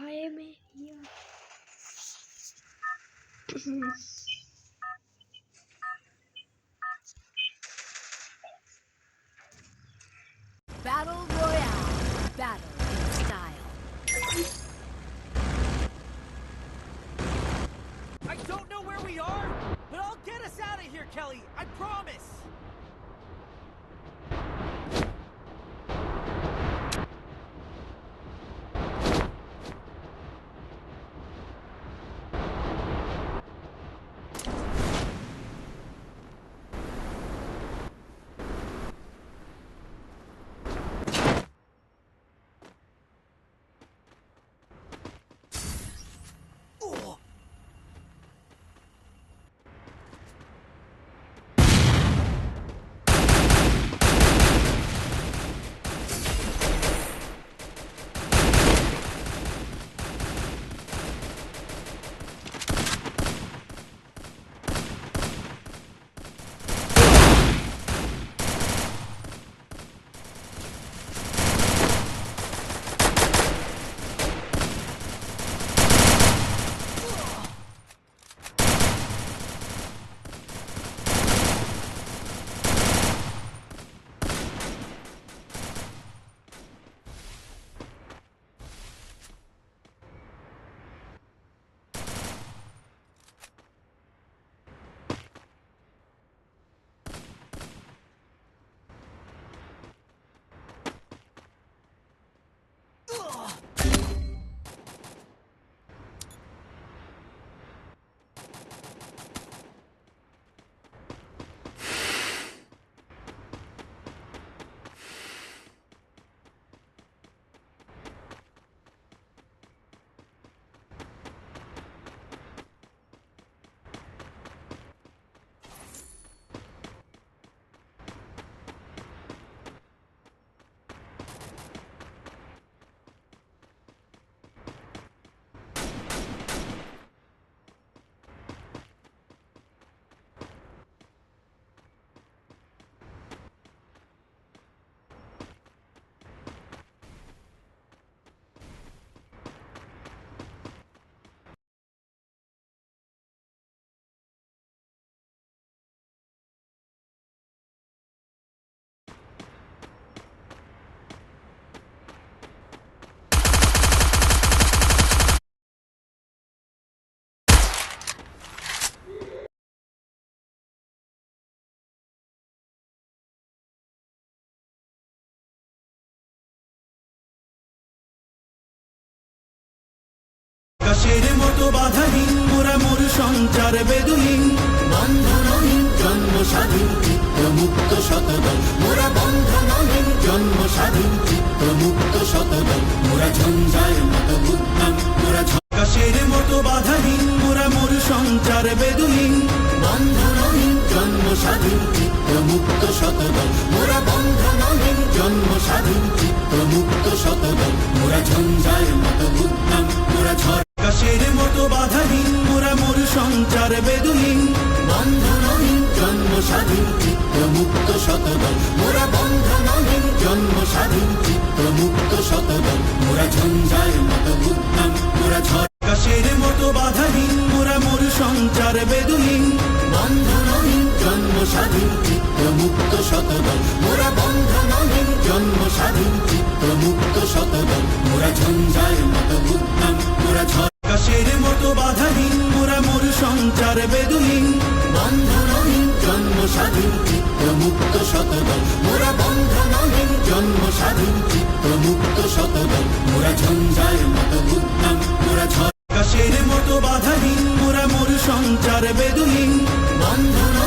KM hier. Battle Royale. Battle in style. I don't know where we are, but I'll get us out of here, Kelly. I promise. Ugh. আকাশের মতো বাধাহীন মোরা মোর সঞ্চার বেদুহীন। বন্ধনহীন জন্ম স্বাধীন চিত্ত মুক্ত শতদল। মোরা বন্ধনহীন জন্ম স্বাধীন চিত্ত মুক্ত শতদল। মোরা ঝঞ্ঝার মতো বুদ্ধাম মোরা আকাশের মতো বাধাহীন মোরা মোর সঞ্চার বেদুহীন। বন্ধনহীন জন্ম স্বাধীন চিত্ত মুক্ত শতদল। মোরা বন্ধনহীন জন্ম স্বাধীন চিত্ত মুক্ত শতদল। মোরা ঝঞ্ঝার মতো বেদুহীন, বন্ধনহীন জন্ম স্বাধীন চিত্ত মুক্ত শতদল। মোরা বন্ধনহীন জন্ম স্বাধীন মুক্ত শতদল। মোরা মতো বুদ্ধাম মোরা মতো বাধাহীন, মোরা মোর সঞ্চার বেদুহীন। বন্ধনহীন জন্ম স্বাধীন চিত্ত মুক্ত শতদল। মোরা বন্ধনহীন জন্ম স্বাধীন চিত্ত মুক্ত শতদল মোরা বুদ্ধাম মোরা মতো বাধাহীন বেদুহীন বন্ধনহীন জন্ম স্বাধীন চিত্ত মুক্ত শতদল। মোরা বন্ধনহীন জন্ম স্বাধীন চিত্ত মুক্ত শতদল। মোরা ঝঞ্ঝার মতো বুদ্ধাম মোরা ঝড় মতো বাধাহীন, মোরা মোর সঞ্চার বেদুহীন বন্ধন